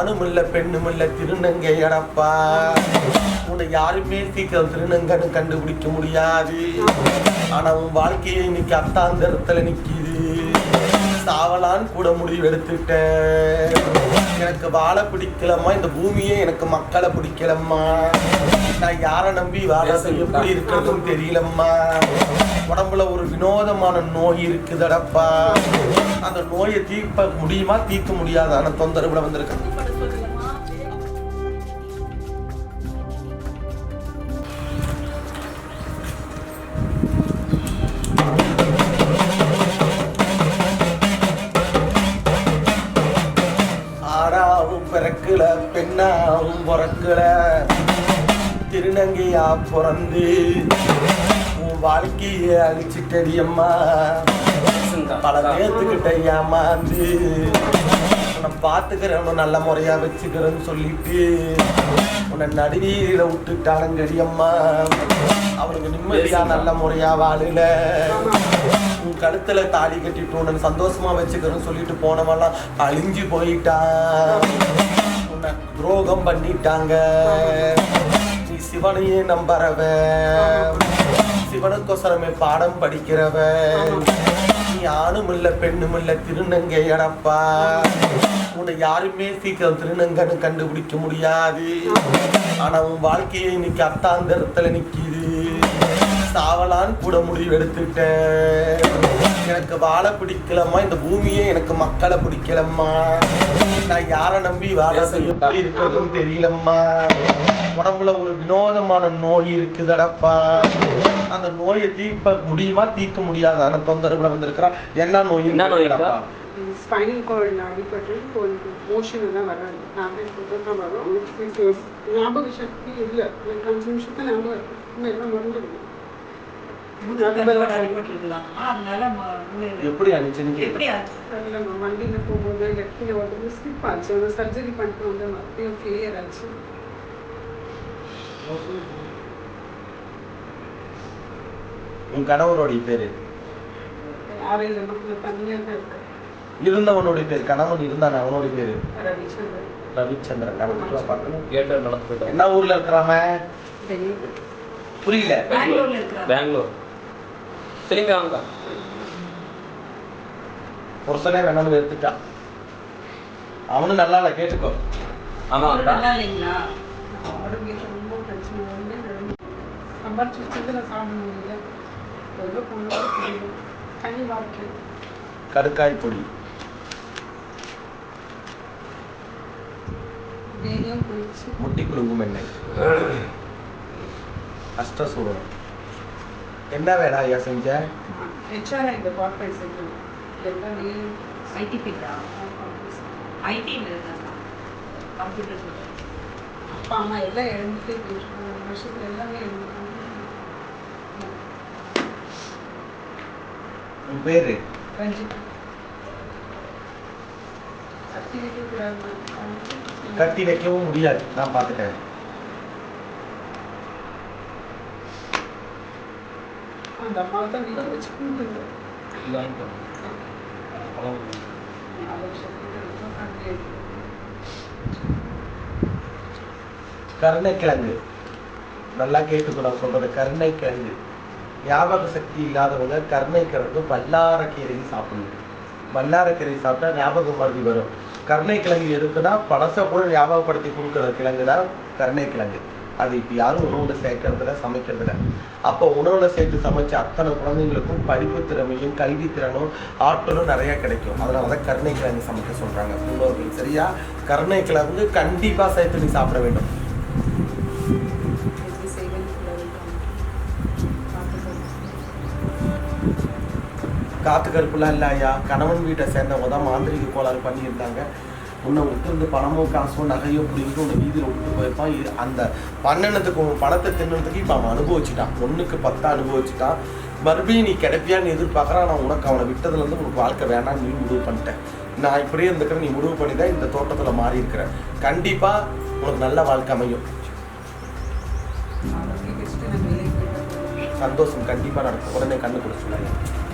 ஆணும் இல்ல பெண்ணும் இல்ல திருநங்கை அடப்பா. உன்னை யாருமே சீக்கிரம் திருநங்கன்னு கண்டுபிடிக்க முடியாது. ஆனா உன் வாழ்க்கையை இன்னைக்கு அத்தாந்தரத்துல நிக்கிது. சாவலான்னு கூட முடிவு எடுத்துட்டேன் எனக்கு வாழ பிடிக்கலம்மா இந்த பூமியே எனக்கு மக்களை பிடிக்கலம்மா. நான் யாரை நம்பி வாழறது எப்படி இருக்கிறதும் தெரியலம்மா. உடம்புல ஒரு வினோதமான நோய் இருக்குதடப்பா. அந்த நோயை தீர்க்க முடியுமா? தீர்க்க முடியாதான தொந்தரவுல வந்திருக்கேன். பெண்ணாவும் பிறக்கல. திருநங்கையா பிறந்து உன் வாழ்க்கையை அழிச்சிட்டடி அம்மா. பல பேர்த்துக்கிட்ட ஏமாந்து உன்னை பார்த்துக்கிறவன நல்ல முறையா வச்சுக்கிறேன்னு சொல்லிட்டு உன்னை நடுவீரில விட்டுட்டானுங்கடி அம்மா. அவனுக்கு நிம்மதியா நல்ல முறையா வாழல. உன் கழுத்துல தாலி கட்டிட்டு உன்னை சந்தோஷமா வச்சுக்கிறேன்னு சொல்லிட்டு போனவெல்லாம் அழிஞ்சு போயிட்டான். துரோகம் பண்ணிட்டாங்க. நீ சிவனையே நம்புறவ சிவனுக்கோசரமே பாடம் படிக்கிறவ நீ ஆணும் இல்ல பெண்ணும் இல்ல திருநங்கை அடப்பா. உன்னை யாருமே சீக்கிரம் திருநங்கன்னு கண்டுபிடிக்க முடியாது. ஆனா உன் வாழ்க்கையை இன்னைக்கு அத்தாந்தரத்துல நிக்கிது. சாவலான்னு கூட முடிவு எடுத்துட்டேன். எனக்கு வாழ பிடிக்கலம்மா இந்த பூமியே எனக்கு மக்களை பிடிக்கலம்மா. நான் யாரை நம்பி வாழறது எப்படி இருக்கிறதும் தெரியலம்மா. உடம்புல ஒரு வினோதமான நோய் இருக்குதடப்பா. அந்த நோயை தீர்க்க முடியுமா? தீர்க்க முடியாதான தொந்தரவுல வந்திருக்கிறான் என்ன நோய் என்ன? இருக்குடா? ஸ்பைனல் கார்டில் அடிபட்டு கொஞ்சம் மோஷன் எல்லாம் வராது. வரும் எனக்கு ஞாபக சக்தி இல்லை. எனக்கு அஞ்சு நிமிஷத்துல ஞாபகம் இருக்கு. இன்னும் எல்லாம் மறந்துடுது எப்படி அனுப்பிச்சு அதில் நான் வண்டியில் போகும்போது லெஃப்டில் வந்து ஸ்லிப் ஆச்சு. அந்த சர்ஜரி பண்ணிட்டு வந்து மறுபடியும் கிளியர் ஆச்சு. உன் கணவருடைய பேரு? யாரும் இல்லை நம்ம தனியாக தான் இருக்கு இருந்தவனுடைய பேர். கணவன் இருந்தான் அவனுடைய பேரு? ரவிச்சந்திரன். ரவிச்சந்திரன். கணவன் பார்க்கணும். நடந்து போயிட்டோம் என்ன ஊர்ல இருக்கிறாம புரியல. பெங்களூர். திரும்பி வாங்க புருஷனே வேணாம்னு எடுத்துட்டான் அவனும் நல்லா இல்ல கேட்டுக்கோ. ஆமா அக்கா ஆரோக்கியத்தில் ரொம்ப பிரச்சனை சம்பாரிச்சு வச்சதில் சாப்பிட முடியல எவ்வளோ தெரியல தனி வாழ்க்கை கடுக்காய் பொடி முட்டி குலுங்கும் எண்ணெய். அஷ்டசூரம் என்ன வேடா ஐயா செஞ்ச டிபார்ட்மெண்ட் செஞ்சோம் எல்லாம் டெய்லியும் ஐடி ஃபீல்டா ஐடியில் கம்ப்யூட்டர் அப்பா அம்மா எல்லாம் இழந்துட்டே போயிட்டு வருஷத்துல எல்லாமே இழந்துட்டாங்க உன் பேரு? ரஞ்சித். கட்டி வைக்கவும் முடியாது. நான் பார்த்துட்டேன். அந்த அம்மாவை தான் வீட்டில் வச்சு கூப்பிட்டு கருணைக்கிழங்கு. நல்லா கேட்டுக்கோ நான் சொல்றது. கருணைக்கிழங்கு. ஞாபக சக்தி இல்லாதவங்க கருணைக்கிழங்கு பல்லாரக்கீரையும் சாப்பிடணும். வல்லாரக்கீரை சாப்பிட்டா ஞாபகம் மருதி வரும். கருணைக்கிழங்கு எதுக்குன்னா பழச கூட ஞாபகப்படுத்தி கொடுக்குற கிழங்கு தான் கருணைக்கிழங்கு. அது இப்போ யாரும் உணவுல சேர்க்கறதுல சமைக்கிறதுல. அப்போ உணவுல சேர்த்து சமைச்ச அத்தனை குழந்தைங்களுக்கும் படிப்பு திறமையும் கல்வி திறனும் ஆற்றலும் நிறைய கிடைக்கும். அதனால தான் கருணைக்கிழங்கு சமைக்க சொல்றாங்க. முன்னோர்கள் சரியா? கருணைக்கிழங்கு கண்டிப்பா சேர்த்து நீ சாப்பிட வேண்டும். காத்து கருப்புலாம் இல்லை ஐயா. கணவன் வீட்டை சேர்ந்தவங்க தான் மாந்திரிக கோளாறு பண்ணியிருந்தாங்க. உன்னை விட்டு பணமோ காசோ நகையோ பிடிங்கிட்டு உன்னை வீதியில் விட்டு போயிருப்பான் இது அந்த பண்ணனத்துக்கு உன் பணத்தை தின்னதுக்கு இப்போ அவன் அனுபவிச்சுட்டான். ஒன்றுக்கு பத்து அனுபவிச்சுட்டான். மறுபடியும் நீ கிடைப்பியான்னு எதிர்பார்க்குறான். நான் உனக்கு அவனை விட்டதுலேருந்து உனக்கு வாழ்க்கை வேணாம்னு நீ முடிவு பண்ணிட்டேன் நான் இப்படியே இருந்துக்கிறேன். நீ முடிவு பண்ணி தான் இந்த தோட்டத்தில் மாறி இருக்கிற. கண்டிப்பாக உனக்கு நல்ல வாழ்க்கை அமையும். சந்தோஷம் கண்டிப்பாக நடக்கும். உடனே கண்ணு கொடுத்து